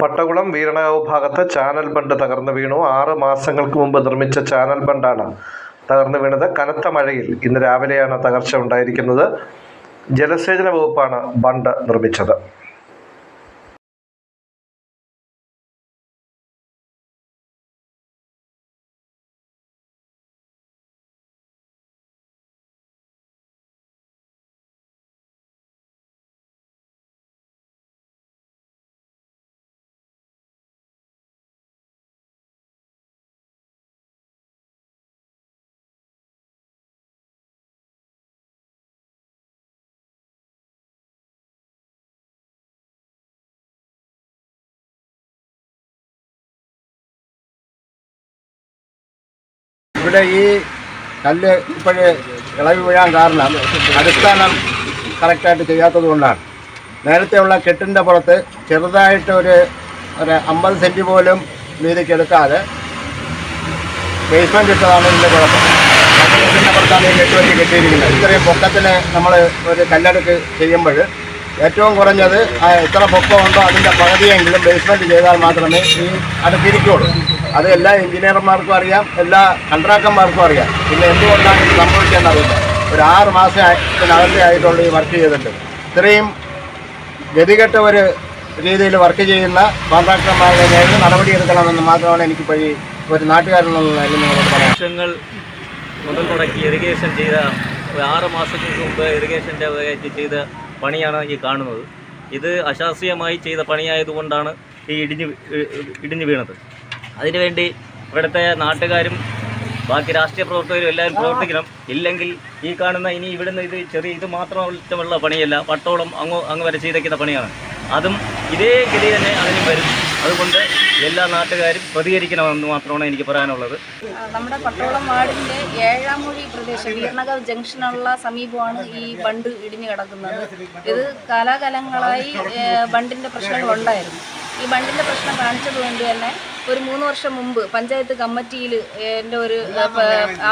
പട്ടകുളം വീരണകാവ് ഭാഗത്ത് ചാനൽ ബണ്ട് തകർന്നു വീണു. ആറ് മാസങ്ങൾക്ക് മുമ്പ് നിർമ്മിച്ച ചാനൽ ബണ്ടാണ് തകർന്നു വീണത്. കനത്ത മഴയിൽ ഇന്ന് രാവിലെയാണ് തകർച്ച ഉണ്ടായിരിക്കുന്നത്. ജലസേചന വകുപ്പാണ് ബണ്ട് നിർമ്മിച്ചത്. ഇവിടെ ഈ കല്ല് ഇപ്പോഴേ ഇളവി വീഴാൻ കാരണം അടിസ്ഥാനം കറക്റ്റായിട്ട് ചെയ്യാത്തത് കൊണ്ടാണ്. നേരത്തെയുള്ള കെട്ടിന്റെ പുറത്ത് ചെറുതായിട്ട് ഒരു ഒരു അമ്പത് സെന്റ് പോലും വീതിക്ക് എടുക്കാതെ ബേസ്മെന്റ് ഇട്ടതാണ് ഇതിന്റെ കുഴപ്പം. കെട്ടിന്റെ പുറത്താണ് കെട്ടിയിരിക്കുന്നത്. ഇത്രയും പൊക്കത്തിന് നമ്മൾ ഒരു കല്ലെടുക്ക് ചെയ്യുമ്പോൾ ഏറ്റവും കുറഞ്ഞത് എത്ര പൊക്കമുണ്ടോ അതിന്റെ പകുതിയെങ്കിലും ബേസ്മെന്റ് ചെയ്താൽ മാത്രമേ ഈ അടുത്തിരിക്കുകയുള്ളൂ അത് എല്ലാ എഞ്ചിനീയർമാർക്കും അറിയാം എല്ലാ കൺട്രാക്ടർമാർക്കും അറിയാം. പിന്നെ എന്തുകൊണ്ടാണ് ഇത് സംഭവിച്ചതെന്നറിയില്ല. ഒരു ആറ് മാസത്തിനകത്തെ ആയിട്ടുള്ള ഈ വർക്ക് ചെയ്തിട്ട് ഇത്രയും ഗതികെട്ട ഒരു രീതിയിൽ വർക്ക് ചെയ്യുന്ന കോൺട്രാക്ടർമാരുടെ നേരിൽ നടപടിയെടുക്കണമെന്ന് മാത്രമാണ് എനിക്ക് വഴി ഒരു നാട്ടുകാരിൽ നിന്നുള്ള ലക്ഷങ്ങൾ മുതൽ മുടക്കി ഇറിഗേഷൻ ചെയ്ത ഒരു ആറ് മാസങ്ങൾക്ക് മുമ്പ് ഇറിഗേഷന്റെ ചെയ്ത പണിയാണ് ഈ കാണുന്നത്. ഇത് അശാസ്ത്രീയമായി ചെയ്ത പണിയായതുകൊണ്ടാണ് ഈ ഇടിഞ്ഞു ഇടിഞ്ഞു വീണത്. അതിനുവേണ്ടി ഇവിടുത്തെ നാട്ടുകാരും ബാക്കി രാഷ്ട്രീയ പ്രവർത്തകരും എല്ലാവരും പ്രവർത്തിക്കണം. ഇല്ലെങ്കിൽ ഈ കാണുന്ന ഇനി ഇവിടുന്ന് ഇത് ചെറിയ ഇത് മാത്രമുള്ള പണിയല്ല. പട്ടോളം അങ്ങ് അങ്ങ് വരെ ചെയ്തേക്കുന്ന പണിയാണ്. അതും ഇതേ ഗതി തന്നെ അതിനും വരും. അതുകൊണ്ട് എല്ലാ നാട്ടുകാരും പ്രതികരിക്കണമെന്ന് മാത്രമാണ് എനിക്ക് പറയാനുള്ളത്. നമ്മുടെ പട്ടോളം വാർഡിന്റെ ഏഴാമൊഴി പ്രദേശം വീർണകവ് ജംഗ്ഷനുള്ള സമീപമാണ് ഈ ബണ്ട് ഇടിഞ്ഞു കിടക്കുന്നത്. ഇത് കാലാകാലങ്ങളായി ബണ്ടിന്റെ പ്രശ്നങ്ങൾ ഉണ്ടായിരുന്നു ഈ ബണ്ടിന്റെ പ്രശ്നം കാണിച്ചത് വേണ്ടി തന്നെ ഒരു മൂന്ന് വർഷം മുമ്പ് പഞ്ചായത്ത് കമ്മിറ്റിയിൽ എന്റെ ഒരു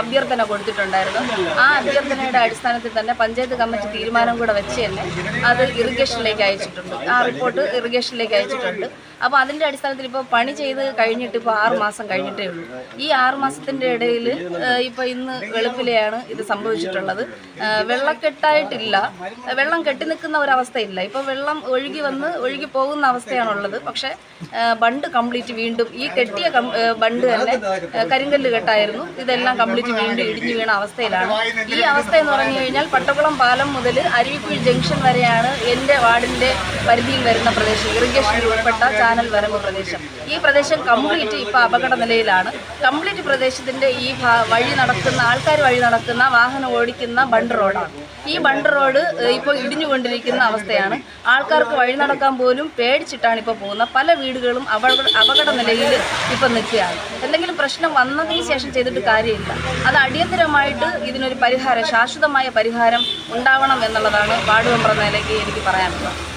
അഭ്യർത്ഥന കൊടുത്തിട്ടുണ്ടായിരുന്നു. ആ അഭ്യർത്ഥനയുടെ അടിസ്ഥാനത്തിൽ തന്നെ പഞ്ചായത്ത് കമ്മിറ്റി തീരുമാനം കൂടെ വെച്ച് തന്നെ അത് ഇറിഗേഷനിലേക്ക് അയച്ചിട്ടുണ്ട്. ആ റിപ്പോർട്ട് ഇറിഗേഷനിലേക്ക് അയച്ചിട്ടുണ്ട്. അപ്പോൾ അതിന്റെ അടിസ്ഥാനത്തിൽ ഇപ്പോൾ പണി ചെയ്ത് കഴിഞ്ഞിട്ട് ഇപ്പോൾ ആറ് മാസം കഴിഞ്ഞിട്ടേ ഉള്ളൂ. ഈ ആറ് മാസത്തിന്റെ ഇടയിൽ ഇപ്പോൾ ഇന്ന് വെളുപ്പിലെയാണ് ഇത് സംഭവിച്ചിട്ടുള്ളത്. വെള്ളക്കെട്ടായിട്ടില്ല. വെള്ളം കെട്ടി നിൽക്കുന്ന ഒരവസ്ഥയില്ല. ഇപ്പോൾ വെള്ളം ഒഴുകി വന്ന് ഒഴുകി പോകുന്ന അവസ്ഥയാണുള്ളത്. പക്ഷേ ബണ്ട് കംപ്ലീറ്റ് വീണ്ടും ഈ കെട്ടിയ ബണ്ട് തന്നെ കരിങ്കല്ല് കെട്ടായിരുന്നു. ഇതെല്ലാം കംപ്ലീറ്റ് വീണ്ടും ഇടിഞ്ഞു വീണ അവസ്ഥയിലാണ്. ഈ അവസ്ഥ എന്ന് പറഞ്ഞു കഴിഞ്ഞാൽ പട്ടക്കുളം പാലം മുതൽ അരുവിക്കുഴി ജംഗ്ഷൻ വരെയാണ് എന്റെ വാർഡിന്റെ പരിധിയിൽ വരുന്ന പ്രദേശം. ഇറിഗേഷനിൽ ഉൾപ്പെട്ട ചാനൽ വരമ്പ് പ്രദേശം. ഈ പ്രദേശം കംപ്ലീറ്റ് ഇപ്പോൾ അപകട നിലയിലാണ്. കംപ്ലീറ്റ് പ്രദേശത്തിന്റെ ഈ വഴി നടക്കുന്ന ആൾക്കാർ വഴി നടക്കുന്ന വാഹനം ഓടിക്കുന്ന ബണ്ട് റോഡാണ്. ഈ ബണ്ട് റോഡ് ഇപ്പോൾ ഇടിഞ്ഞുകൊണ്ടിരിക്കുന്ന അവസ്ഥയാണ്. ആൾക്കാർക്ക് വഴി നടക്കാൻ പോലും പേടിച്ചിട്ടാണ് ഇപ്പോൾ പോകുന്നത്. പല വീടുകളും അപകട അപകട നിലയിൽ ഇപ്പം നിൽക്കുകയാണ്. എന്തെങ്കിലും പ്രശ്നം വന്നതിന് ശേഷം ചെയ്തിട്ട് കാര്യമില്ല. അത് അടിയന്തരമായിട്ട് ഇതിനൊരു പരിഹാരം ശാശ്വതമായ പരിഹാരം ഉണ്ടാവണം എന്നുള്ളതാണ് വാർഡ് മെമ്പർ എന്ന നിലയ്ക്ക് എനിക്ക് പറയാനുള്ളത്.